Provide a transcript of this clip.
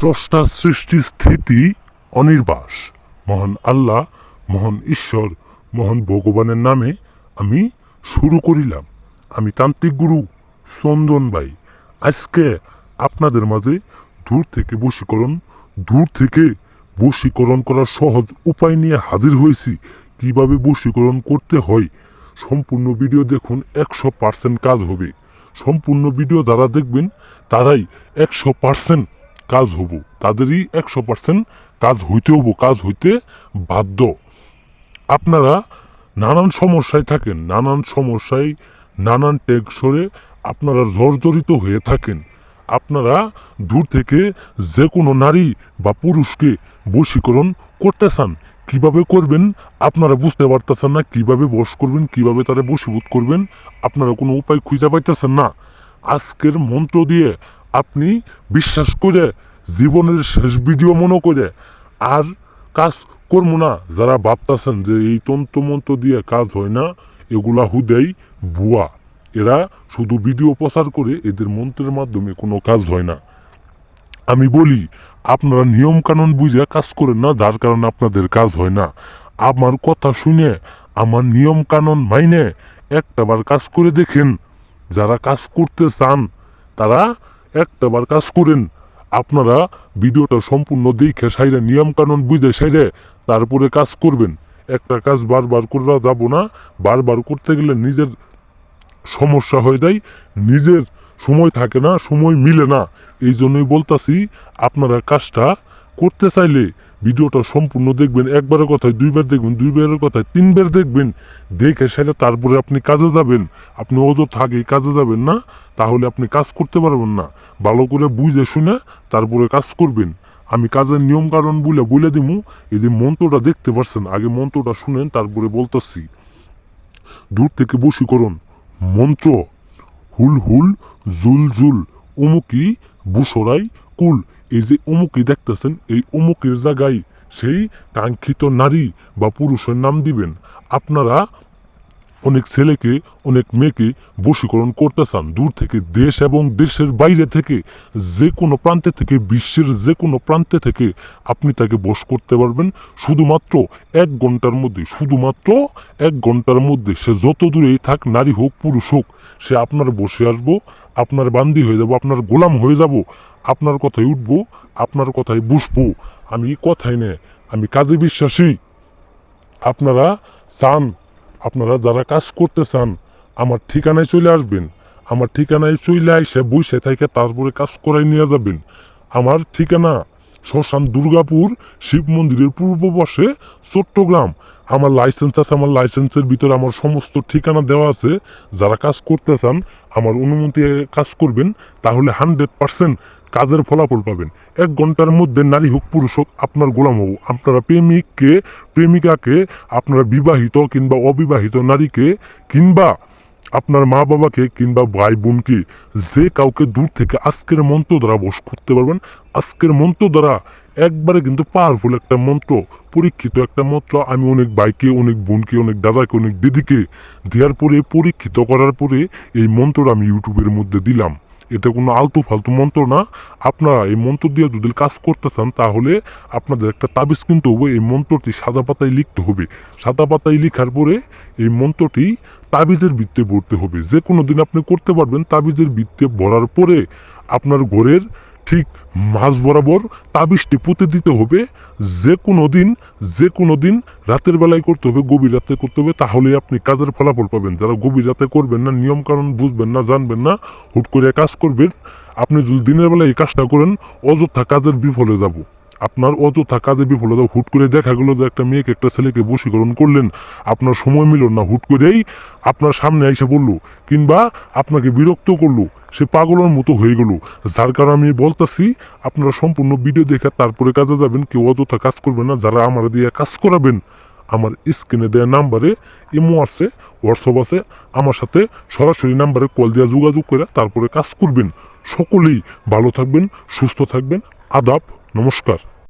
স্রষ্টার সৃষ্টি স্থিতি অনির্বাস। মহান আল্লাহ, মহান ঈশ্বর, মহান ভগবানের নামে আমি শুরু করিলাম। আমি তান্ত্রিক গুরু চন্দন ভাই আজকে আপনাদের মাঝে দূর থেকে বশীকরণ, দূর থেকে বশীকরণ করার সহজ উপায় নিয়ে হাজির হয়েছি। কীভাবে বশীকরণ করতে হয়, সম্পূর্ণ ভিডিও দেখুন একশো পার্সেন্ট কাজ হবে। সম্পূর্ণ ভিডিও যারা দেখবেন, তারাই একশো পার্সেন্ট কাজ হব। তাদেরই একশো পার্সেন্ট কাজ হইতে হব। কাজ হইতে বাধ্য। আপনারা নানান সমস্যায় থাকেন, নানান সমস্যায় নানান টেকসরে আপনারা জর্জরিত হয়ে থাকেন। আপনারা দূর থেকে যে কোনো নারী বা পুরুষকে বশীকরণ করতে চান, কীভাবে করবেন আপনারা বুঝতে পারতেছেন না, কীভাবে বশ করবেন, কীভাবে তারা বশীভূত করবেন, আপনারা কোনো উপায় খুঁজে পাইতেছেন না। আজকের মন্ত্র দিয়ে আপনি বিশ্বাস করে জীবনের শেষ ভিডিও মনে করে আর কাজ করব না। যারা ভাবতেছেন যে এই তন্ত্র মন্ত্র দিয়ে কাজ হয় না, এগুলা হুদেই ভুয়া এরা শুধু ভিডিও প্রচার করে এদের মন্ত্রের মাধ্যমে কোনো কাজ হয় না। আমি বলি, আপনারা নিয়ম কানুন বুঝে কাজ করেন না, যার কারণে আপনাদের কাজ হয় না। আমার কথা শুনে, আমার নিয়ম কানুন মাইনে একটাবার কাজ করে দেখেন। যারা কাজ করতে চান, তারা একটাবার কাজ করেন। আপনারা ভিডিওটা সম্পূর্ণ দেখে সাইরে নিয়ম কানুন বুঝে সাইরে তারপরে কাজ করবেন। একটা কাজ বারবার করা যাব না। বারবার করতে গেলে নিজের সমস্যা হয়ে যায়। নিজের সময় থাকে না, সময় মিলে না। এই জন্যই বলতাছি, আপনারা কাজটা করতে চাইলে ভিডিওটা সম্পূর্ণ দেখবেন। একবারের কথায় দুইবার দেখবেন, দুইবারের কথায় তিনবার দেখবেন। দেখে সেটা তারপরে আপনি কাজে যাবেন। আপনি অযথা আগে কাজে যাবেন না, তাহলে আপনি কাজ করতে পারবেন না। ভালো করে বুঝে শুনে তারপরে কাজ করবেন। আমি কাজের নিয়ম কারণ বলে বলে দিমু, এই যে মন্ত্রটা দেখতে পারছেন, আগে মন্ত্রটা শুনেন, তারপরে বলতেছি। দূর থেকে বশীকরণ, মন্ত্র, হুল হুল, জুল জুল, অমুকি, বুসরাই, কুল। এই যে অমুকি দেখতেছেন, এই অমুকের জায়গায় সেই কাঙ্ক্ষিত নারী বা পুরুষের নাম দিবেন। আপনারা অনেক ছেলেকে, অনেক মেয়েকে বশীকরণ করতে চান। দূর থেকে দেশ এবং দেশের বাইরে থেকে যে কোনো প্রান্তে থেকে, বিশ্বের যে কোনো প্রান্তে থেকে আপনি তাকে বশ করতে পারবেন। শুধুমাত্র এক ঘণ্টার মধ্যে, শুধুমাত্র এক ঘণ্টার মধ্যে। সে যত দূরেই থাক, নারী হোক, পুরুষ হোক, সে আপনার বসে আসব, আপনার বান্দি হয়ে যাব, আপনার গোলাম হয়ে যাব, আপনার কথায় উঠবো, আপনার কথায় বসবো। আমি কথাই নে আমি কাজে বিশ্বাসী। আপনারা চান আপনারা যারা কাজ করতে চান আমার ঠিকানায় চলে আসবেন। আমার ঠিকানায় চলে আইসে বসে থেকে তারপরে কাজ করাই নিয়ে যাবেন। আমার ঠিকানা শ্মশান দুর্গাপুর, শিব মন্দিরের পূর্ব পাশে চট্টগ্রাম। আমার লাইসেন্স আছে, আমার লাইসেন্সের ভিতরে আমার সমস্ত ঠিকানা দেওয়া আছে। যারা কাজ করতে চান আমার অনুমতি কাজ করবেন, তাহলে হান্ড্রেড পার্সেন্ট কাজের ফলাফল পাবেন। এক ঘণ্টার মধ্যে নারী হোক, পুরুষ হোক, আপনার গোলাম হোক আপনারা প্রেমিককে, প্রেমিকাকে, আপনারা বিবাহিত কিংবা অবিবাহিত নারীকে কিংবা আপনার মা বাবাকে কিংবা ভাই বোনকে যে কাউকে দূর থেকে আজকের মন্ত্র দ্বারা বস করতে পারবেন, আজকের মন্ত্র দ্বারা একবারে কিন্তু পাওয়ারফুল একটা মন্ত্র, পরীক্ষিত একটা মন্ত্র। আমি অনেক ভাইকে, অনেক বোনকে, অনেক দাদাকে, অনেক দিদিকে দেওয়ার পরে, পরীক্ষিত করার পরে এই মন্ত্রটা আমি ইউটিউবের মধ্যে দিলাম। এটা কোনো আলতু ফালতু মন্ত্র না। আপনারা এই মন্ত্র দিয়ে যদি কাজ করতে চান, তাহলে আপনাদের একটা তাবিজ কিনতে হবে। এই মন্ত্রটি সাদা পাতায় লিখতে হবে। সাদা পাতায় লিখার পরে এই মন্ত্রটি তাবিজের বৃত্তে ভরতে হবে। যে কোনো দিন আপনি করতে পারবেন তাবিজের বৃত্তে ভরার পরে আপনার ঘরের ঠিক মাঝ বরাবর তাবিজটি পুঁতে দিতে হবে। যে কোনো দিন, যে কোনো দিন রাতের বেলায় করতে হবে, গভীর রাতে করতে হবে, তাহলেই আপনি কাজের ফলাফল পাবেন। যারা গভীর রাতে করবেন না, নিয়মকানুন বুঝবেন না, জানবেন না, হুট করে কাজ করবেন। আপনি যদি দিনের বেলায় এই কাজটা করেন, অযথা কাজের বিফলে যাব। আপনার অযথা কাজে বিফলে যাব হুট করে দেখা গেলো যে একটা মেয়েকে একটা ছেলেকে বশীকরণ করলেন। আপনার সময় মিলল না হুট করেই। আপনার সামনে এসে বলল, কিংবা আপনাকে বিরক্ত করল, সে পাগলের মতো হয়ে গেল। যার কারণে আমি বলতেছি, আপনারা সম্পূর্ণ ভিডিও দেখে তারপরে কাজে যাবেন। কেউ অযথা কাজ করবেন না, যারা আমার দিয়ে কাজ করাবেন। আমার স্ক্রিনে দেওয়া নাম্বারে ইমো আছে, হোয়াটসঅ্যাপ আছে। আমার সাথে সরাসরি নাম্বারে কল দেওয়া যোগাযোগ করে তারপরে কাজ করবেন। সকলেই ভালো থাকবেন, সুস্থ থাকবেন। আদাব। não vão.